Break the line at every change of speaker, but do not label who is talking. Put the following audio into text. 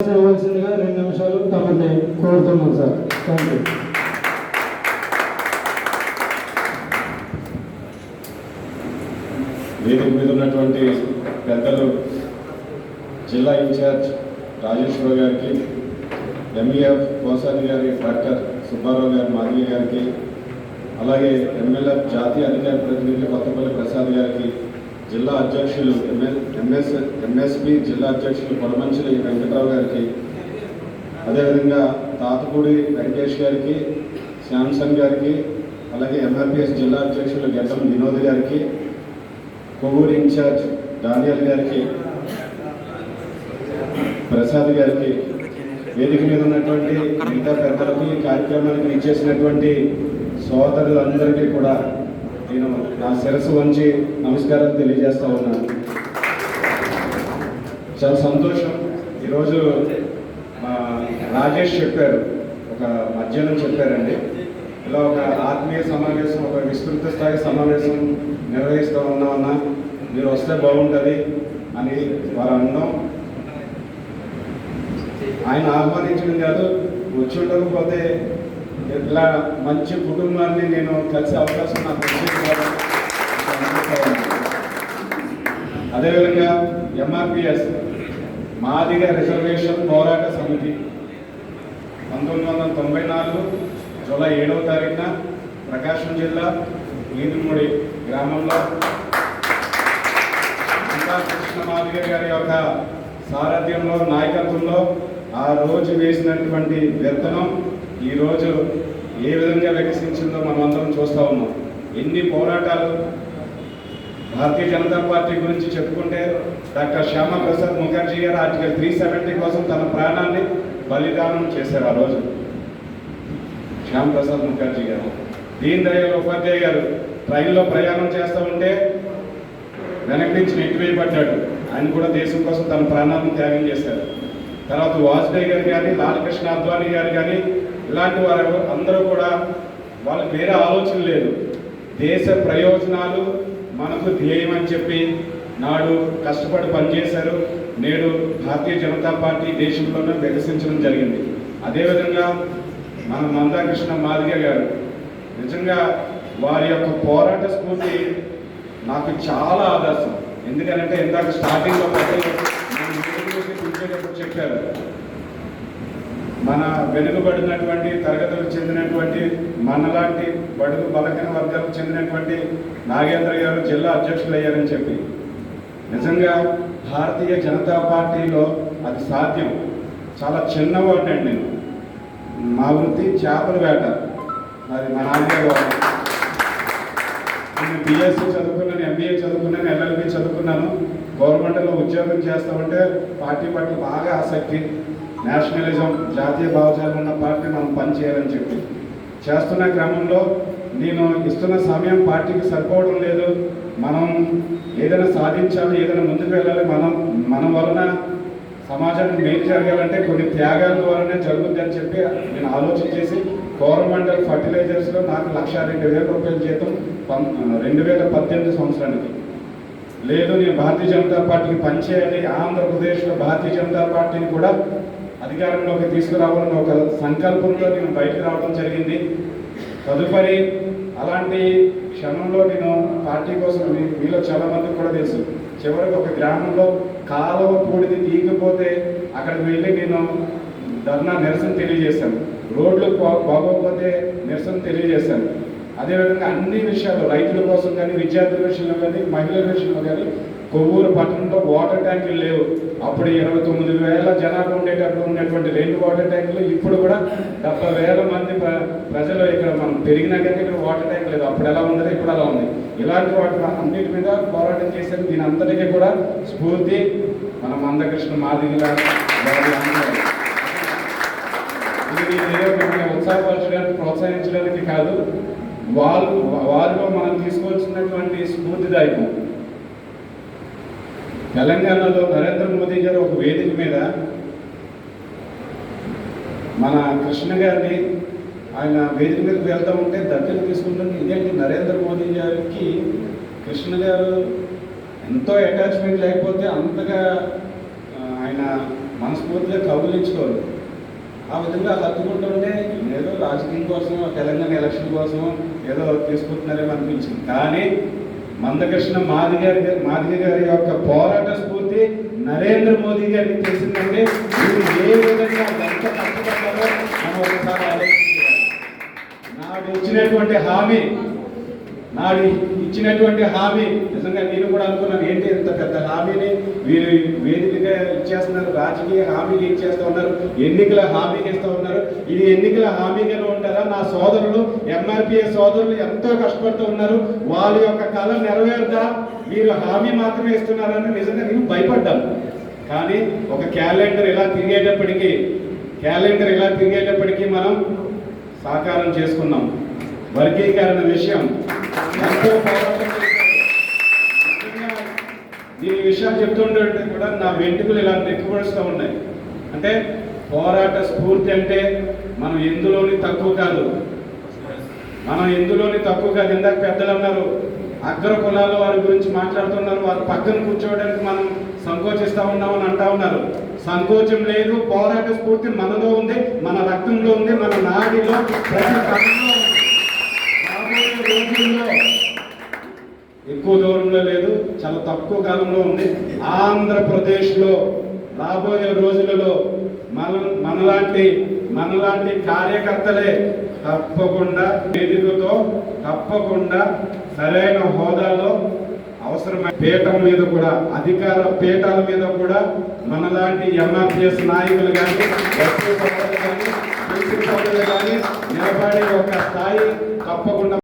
ఇవ్వాల్సిందిగా రెండు నిమిషాలు తమని కోరుతున్నాం సార్. థ్యాంక్ యూ
వేదిక మీద ఉన్నటువంటి పెద్దలు జిల్లా ఇన్ఛార్జ్ రాజేశ్వర గారికి ఎంఈఎఫ్ కోసాని గారి డాక్టర్ సుబ్బారావు గారి మాధవి గారికి అలాగే ఎమ్మెల్యే జాతీయ అధికార ప్రతినిధి కొత్తపల్లి ప్రసాద్ గారికి జిల్లా అధ్యక్షులు ఎంఎల్ ఎంఎస్ ఎంఎస్పి జిల్లా అధ్యక్షులు కొడమంచిలి వెంకట్రావు గారికి అదేవిధంగా తాతపూడి వెంకటేష్ గారికి శాంసంగ్ గారికి అలాగే ఎంఆర్పిఎస్ జిల్లా అధ్యక్షులు గెడ్డం వినోద్ గారికి కొవ్వూరు ఇన్ఛార్జ్ డానియల్ గారికి ప్రసాద్ గారికి వేదిక మీద ఉన్నటువంటి మిగతా పెద్దలకి ఈ కార్యక్రమానికి ఇచ్చేసినటువంటి సోదరులందరికీ కూడా నేను నా శిరస్సు వంచి నమస్కారం తెలియజేస్తా ఉన్నాను. చాలా సంతోషం. ఈరోజు మా రాజేష్ చెప్పారు. ఒక మధ్యాహ్నం చెప్పారండి. ఇలా ఒక ఆత్మీయ సమావేశం ఒక విస్తృత స్థాయి సమావేశం నిర్వహిస్తూ ఉన్నామన్నా మీరు వస్తే బాగుంటుంది అని వారు అన్నాం. ఆయన ఆహ్వానించడం కాదు వచ్చి ఉండకపోతే ఇట్లా మంచి కుటుంబాన్ని నేను కలిసే అవకాశం నాకు అదేవిధంగా ఎంఆర్పిఎస్ మాదిగ రిజర్వేషన్ పోరాట సమితి. పంతొమ్మిది వందల తొంభై నాలుగు జూలై ఏడవ తారీఖున ప్రకాశం జిల్లా ఈదుముడి గ్రామంలో కృష్ణ మాదిగ గారి యొక్క సారథ్యంలో నాయకత్వంలో ఆ రోజు వేసినటువంటి విత్తనం ఈరోజు ఏ విధంగా వికసించిందో మనం అందరం చూస్తూ ఉన్నాం. ఎన్ని పోరాటాలు భారతీయ జనతా పార్టీ గురించి చెప్పుకుంటే డాక్టర్ శ్యామా ప్రసాద్ ముఖర్జీ గారు ఆర్టికల్ త్రీ సెవెంటీ కోసం తన ప్రాణాన్ని బలిదానం చేశారు ఆ రోజు. శ్యామ్ ప్రసాద్ ముఖర్జీ గారు. దీన్ దయాళ్ ఉపాధ్యాయ గారు ట్రైన్లో ప్రయాణం చేస్తూ ఉంటే వెనక నుంచి నెట్టివేయబడ్డాడు ఆయన కూడా దేశం కోసం తన ప్రాణాలను త్యాగం చేశారు. తర్వాత వాజ్పేయి గారు కానీ లాలకృష్ణ అద్వానీ గారు కానీ ఇలాంటి వారు అందరూ కూడా వాళ్ళకి వేరే ఆలోచన లేదు. దేశ ప్రయోజనాలు మనకు ధ్యేయం అని చెప్పి నాడు కష్టపడి పనిచేశారు. నేడు భారతీయ జనతా పార్టీ దేశంలోనే వికసించడం జరిగింది. అదేవిధంగా మన మందాకృష్ణ మాదిగ గారు నిజంగా వారి యొక్క పోరాట స్ఫూర్తి నాకు చాలా ఆదర్శం. ఎందుకంటే ఇందాక స్టార్టింగ్లో నేను చెప్పారు. మన వెనుకబడినటువంటి తరగతులకు చెందినటువంటి మనలాంటి బడుగు బలకిన వర్గాలకు చెందినటువంటి నాగేంద్ర గారు జిల్లా అధ్యక్షులు అయ్యారని చెప్పి. నిజంగా భారతీయ జనతా పార్టీలో అది సాధ్యం. చాలా చిన్నవాడిని నేను. మా వృత్తి చేపల వేట. మరి మా నాన్నగారు నేను బిఎస్సీ చదువుకున్నాను ఎంబీఏ చదువుకున్నాను ఎల్ఎల్బి చదువుకున్నాను. గవర్నమెంట్లో ఉద్యోగం చేస్తామంటే పార్టీ పట్ల బాగా ఆసక్తి. నేషనలిజం జాతీయ భావజాలం ఉన్న పార్టీ మనం పనిచేయాలని చెప్పి. చేస్తున్న క్రమంలో నేను ఇస్తున్న సమయం పార్టీకి సరిపోవడం లేదు. మనం ఏదైనా సాధించాలి ఏదైనా ముందుకు వెళ్ళాలి మనం మన వలన సమాజానికి మేలు జరగాలంటే కొన్ని త్యాగాల ద్వారానే జరుగుద్ది అని చెప్పి నేను ఆలోచన చేసి గవర్నమెంటల్ ఫర్టిలైజర్స్లో నాకు లక్ష రెండు వేల రూపాయల జీతం పం- రెండు వేల పద్దెనిమిది సంవత్సరానికి. లేదు నేను భారతీయ జనతా పార్టీని పనిచేయాలి ఆంధ్రప్రదేశ్లో భారతీయ జనతా పార్టీని కూడా అధికారంలోకి తీసుకురావాలన్న ఒక సంకల్పంతో నేను బయటకు రావడం జరిగింది. తదుపరి అలాంటి క్షణంలో నేను పార్టీ కోసం మీలో చాలా మందికి కూడా తెలుసు. చివరికి ఒక గ్రామంలో కాలువ పూడిది తీయకపోతే అక్కడికి వెళ్ళి నేను ధర్నా నిరసన తెలియజేశాను. రోడ్లు బాగోకపోతే నిరసన తెలియజేశాను. అదేవిధంగా అన్ని విషయాలు రైతుల కోసం కానీ విద్యార్థుల విషయంలో కానీ మహిళల విషయంలో కానీ కొవ్వూరు పట్టణంలో వాటర్ ట్యాంకులు లేవు. అప్పుడు ఇరవై తొమ్మిది వేల జనాభా ఉండేటప్పుడు ఉన్నటువంటి రెండు వాటర్ ట్యాంకులు ఇప్పుడు కూడా డెబ్బై వేల మంది ప్ర- ప్రజలు ఇక్కడ మనం పెరిగినా కానీ ఇక్కడ వాటర్ ట్యాంక్ లేదు. అప్పుడు ఎలా ఉన్నది ఇప్పుడు అలా ఉంది. ఇలాంటి వాటి అన్నిటి మీద పోరాటం చేశారు. దీని అంతటికీ కూడా స్ఫూర్తి మన మందకృష్ణ మాదిగల ఇది ఉత్సాహపరచడానికి ప్రోత్సహించడానికి కాదు. వారు వారిలో మనం తీసుకోవాల్సినటువంటి స్ఫూర్తిదాయకం. తెలంగాణలో నరేంద్ర మోదీ గారు ఒక వేదిక మీద మన కృష్ణ గారిని ఆయన వేదిక మీదకి వెళ్తా ఉంటే దగ్గర తీసుకుంటుంది ఇదేంటి నరేంద్ర మోదీ గారికి కృష్ణ గారు ఎంతో అటాచ్మెంట్ లేకపోతే అంతగా ఆయన మనస్ఫూర్తిగా కబులించుకోరు ఆ విధంగా హత్తుకుంటుంటే ఏదో రాజకీయం కోసం తెలంగాణ ఎలక్షన్ కోసం ఏదో తీసుకుంటున్నారేమో అనిపించింది. కానీ మందకృష్ణ మాదిగ గారి మాదిగ గారి యొక్క పోరాట స్ఫూర్తి నరేంద్ర మోదీ గారికి తెలిసిందంటే మీరు ఏ విధంగా ఎంత కష్టపడ్డారో మనం ఒకసారి ఆలోచించాలి నాడు ఇచ్చినటువంటి హామీ నాడు ఇచ్చినటువంటి హామీ నిజంగా నేను కూడా అనుకున్నాను ఏంటి ఇంత పెద్ద హామీని? వీరు వేదికగా ఇచ్చేస్తున్నారు రాజకీయ హామీలు ఇచ్చేస్తూ ఉన్నారు ఎన్నికల హామీగా ఇస్తూ ఉన్నారు. ఇది ఎన్నికల హామీగానే ఉంటారా? నా సోదరులు ఎంఆర్పిఎస్ సోదరులు ఎంతో కష్టపడుతూ ఉన్నారు. వాళ్ళ యొక్క కళ నెరవేరుదా మీరు హామీ మాత్రమే ఇస్తున్నారని నిజంగా నేను భయపడ్డాను. కానీ ఒక క్యాలెండర్ ఇలా తిరిగేటప్పటికీ క్యాలెండర్ ఇలా తిరిగేటప్పటికీ మనం సాకారం చేసుకున్నాం. వర్గీకరణ విషయం. ఎంతో పోరాటం ఈ చెప్తుంటే కూడా నా వెంట్రుకలు ఇలా నెక్కుపడుస్తూ ఉన్నాయి. అంటే పోరాట స్ఫూర్తి అంటే మనం ఎందులోని తక్కువ కాదు. మనం ఎందులోని తక్కువ కాదు. ఇందాక పెద్దలు అన్నారు అగ్ర కులాల వారి గురించి మాట్లాడుతున్నారు. వారు పక్కన కూర్చోవడానికి మనం సంకోచిస్తా ఉన్నామని అంటా ఉన్నారు. సంకోచం లేదు పోరాట స్ఫూర్తి మనలో ఉంది మన రక్తంలో ఉంది మన నాడిలో ప్రతి కణంలో ఉంది. రోజుల్లో ఎక్కువ దూరంలో లేదు చాలా తక్కువ కాలంలో ఉంది. ఆంధ్రప్రదేశ్లో రాబోయే రోజులలో మన మనలాంటి మనలాంటి కార్యకర్తలే తప్పకుండా వేదికతో తప్పకుండా సరైన హోదాలో అవసరమైన పీఠం మీద కూడా అధికార పీఠాల మీద కూడా మనలాంటి ఎంఆర్పిఎస్ నాయకులు కానీ కానీ కానీ నిలబడే ఒక స్థాయి తప్పకుండా